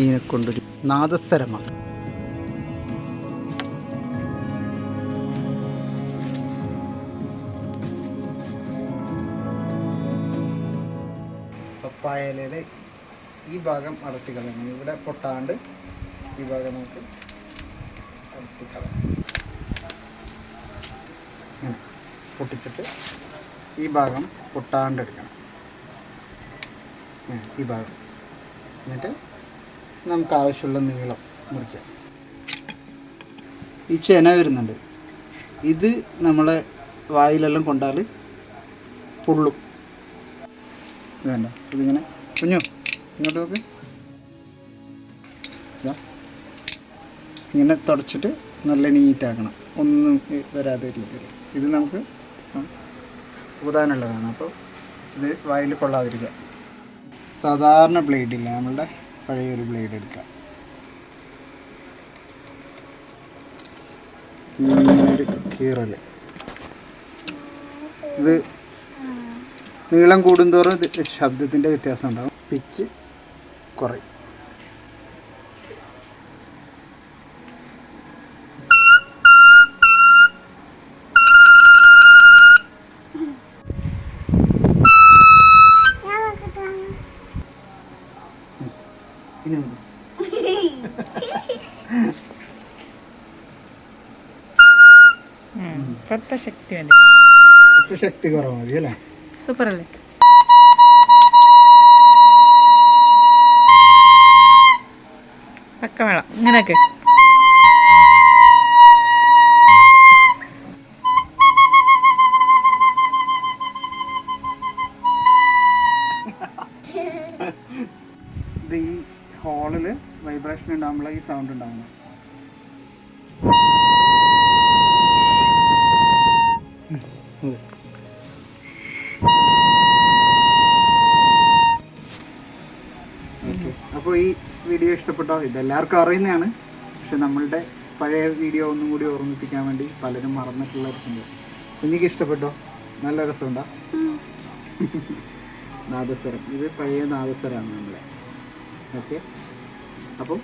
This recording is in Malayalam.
ഇതിനെ കൊണ്ടൊരു നാദസ്വരമാണ് പപ്പായ ഇലയിലെ ഈ ഭാഗം അടർത്തി കളയണം. ഇവിടെ പൊട്ടാണ്ട് ഈ ഭാഗം നമുക്ക് അടർത്തി കളയാം. പൊട്ടിച്ചിട്ട് ഈ ഭാഗം പൊട്ടാണ്ട് എടുക്കണം. ഈ ഭാഗം. എന്നിട്ട് നമുക്ക് ആവശ്യമുള്ള നീളം മുറിക്കാം. ഈ ചെന വരുന്നുണ്ട്. ഇത് നമ്മളെ വായിലെല്ലാം കൊണ്ടാൽ പൊള്ളും. വേണ്ട ഇതിങ്ങനെ കുഞ്ഞു ഇങ്ങോട്ട് നോക്ക്. ഇങ്ങനെ തുടച്ചിട്ട് നല്ല നീറ്റാക്കണം. ഒന്നും വരാതെ രീതിയിൽ. ഇത് നമുക്ക് ഊതാനുള്ളതാണ്. അപ്പോൾ ഇത് വായിൽ കൊള്ളാതിരിക്കുക. സാധാരണ ബ്ലേഡ് ഇല്ല. നമ്മളുടെ പഴയൊരു ബ്ലേഡ് എടുക്കാം. ഇങ്ങനൊരു ഇത് നീളം കൂടുന്തോറും ശബ്ദത്തിന്റെ വ്യത്യാസം ഉണ്ടാകും പിച്ച് കുറയും. ഇനി. കുറത്ത ശക്തി മതി ശക്തി കുറവ് മതി അല്ലേ? സൂപ്പർ അല്ലേ പക്കമേള ഇങ്ങനെയൊക്കെ. ഹോളിൽ വൈബ്രേഷൻ ഉണ്ടാകുമ്പോൾ ഈ സൗണ്ട് ഉണ്ടാകുന്നത് അപ്പോൾ ഈ വീഡിയോ ഇഷ്ടപ്പെട്ടോ? ഇതെല്ലാവർക്കും അറിയുന്നതാണ്. പക്ഷെ നമ്മളുടെ പഴയ വീഡിയോ ഒന്നും കൂടി ഓർമ്മിപ്പിക്കാൻ വേണ്ടി പലരും മറന്നിട്ടുള്ളവർക്കുണ്ട് കുഞ്ഞിക്ക് ഇഷ്ടപ്പെട്ടോ? നല്ല രസമുണ്ടോ? നാദസ്വരം. ഇത് പഴയ നാദസ്വരമാണ് നമ്മളെ. ഓക്കെ. അപ്പം